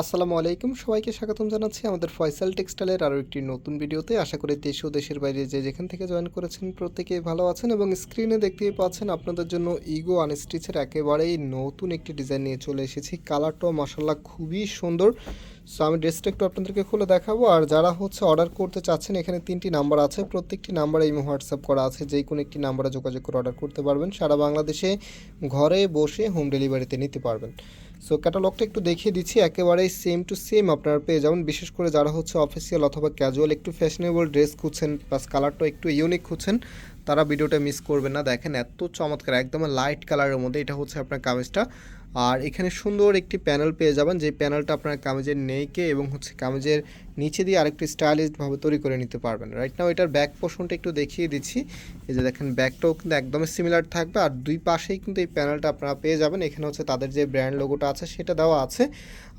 আসসালামু আলাইকুম। সবাইকে স্বাগতম জানাচ্ছি আমাদের ফয়সাল টেক্সটাইলের আরও একটি নতুন ভিডিওতে। আশা করি দেশ ও দেশের বাইরে যে যেখান থেকে জয়েন করেছেন প্রত্যেকেই ভালো আছেন এবং স্ক্রিনে দেখতে পাচ্ছেন আপনাদের জন্য ইগো আনস্টিচের একেবারেই নতুন একটি ডিজাইন নিয়ে চলে এসেছি। কালারটাও মাসাল্লাহ খুবই সুন্দর। সো আমি ড্রেসটা একটু আপনাদেরকে খুলে দেখাবো। আর যারা হচ্ছে অর্ডার করতে চাচ্ছেন, এখানে তিনটি নাম্বার আছে। প্রত্যেকটি নাম্বারে এই হোয়াটসঅ্যাপ করা আছে। যেই কোনো একটি নাম্বারে যোগাযোগ করে অর্ডার করতে পারবেন। সারা বাংলাদেশে ঘরে বসে হোম ডেলিভারিতে নিতে পারবেন। সো ক্যাটালগটা একটু দেখিয়ে দিচ্ছি। একেবারেই সেম টু সেম আপনারা পেয়ে যাবেন। বিশেষ করে যারা হচ্ছে অফিসিয়াল অথবা ক্যাজুয়াল একটু ফ্যাশনেবল ড্রেস খুঁজছেন প্লাস কালারটা একটু ইউনিক খুঁজছেন, তারা ভিডিওটা মিস করবেন না। দেখেন, এত চমৎকার, একদম লাইট কালারের মধ্যে। এটা হচ্ছে আপনার কামিজটা। আর এখানে সুন্দর একটি প্যানেল পেয়ে যাবেন। যে প্যানেলটা আপনার কামিজের নেইকে এবং হচ্ছে কামিজের নিচে দিয়ে আরেকটু স্টাইলিশভাবে তৈরি করে নিতে পারবেন। রাইট নাও এটার ব্যাক পোর্শনটা একটু দেখিয়ে দিচ্ছি। এই যে দেখেন ব্যাকটাও কিন্তু একদমই সিমিলার থাকবে। আর দুই পাশেই কিন্তু এই প্যানেলটা আপনারা পেয়ে যাবেন। এখানে হচ্ছে তাদের যে ব্র্যান্ড লোগোটা আছে, সেটা দেওয়া আছে।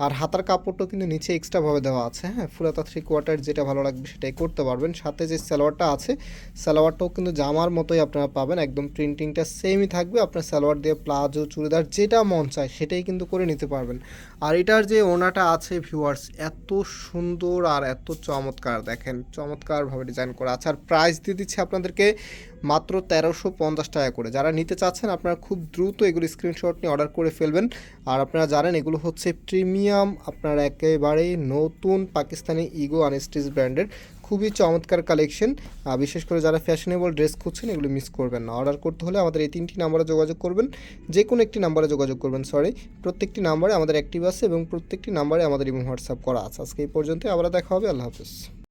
আর হাতার কাপড়টাও কিন্তু নিচে এক্সট্রাভাবে দেওয়া আছে হ্যাঁ? ফুলাতা থ্রি কোয়ার্টার যেটা ভালো লাগবে সেটাই করতে পারবেন। সাথে যে সালোয়ারটা আছে, সালোয়ারটাও কিন্তু জামার মতোই আপনারা পাবেন। একদম প্রিন্টিংটা সেমই থাকবে। আপনার সালোয়ার দিয়ে প্লাজো, চুড়িদার যেটা মন চায় সেটাই কিন্তু করে নিতে পারবেন। আর এটার যে ওনাটা আছে ভিউয়ার্স এত সুন্দর আর এত চমৎকার, দেখেন চমৎকারভাবে ডিজাইন করা। আছে আর প্রাইস দিয়ে দিচ্ছে আপনাদেরকে মাত্র তেরোশো পঞ্চাশ টাকা করে। যারা নিতে চাচ্ছেন, আপনারা খুব দ্রুত এগুলো স্ক্রিনশট নিয়ে অর্ডার করে ফেলবেন। আর আপনারা জানেন, এগুলো হচ্ছে প্রিমিয়াম আপনার একেবারেই নতুন পাকিস্তানি ইগো আনস্টিচ ব্র্যান্ডের খুবই চমৎকার কালেকশন বিশেষ করে যারা ফ্যাশনেবল ড্রেস খুঁজছেন, এগুলো মিস করবেন না। অর্ডার করতে হলে আমাদের এই তিনটি নাম্বারে যোগাযোগ করবেন। যে কোনো একটি নাম্বারে যোগাযোগ করবেন সরি প্রত্যেকটি নাম্বারে আমাদের অ্যাক্টিভ আছে এবং প্রত্যেকটি নাম্বারে আমাদের ইমো হোয়াটসঅ্যাপ করা আছে। আজকে এই পর্যন্ত আবার দেখা হবে। আল্লাহ হাফিজ।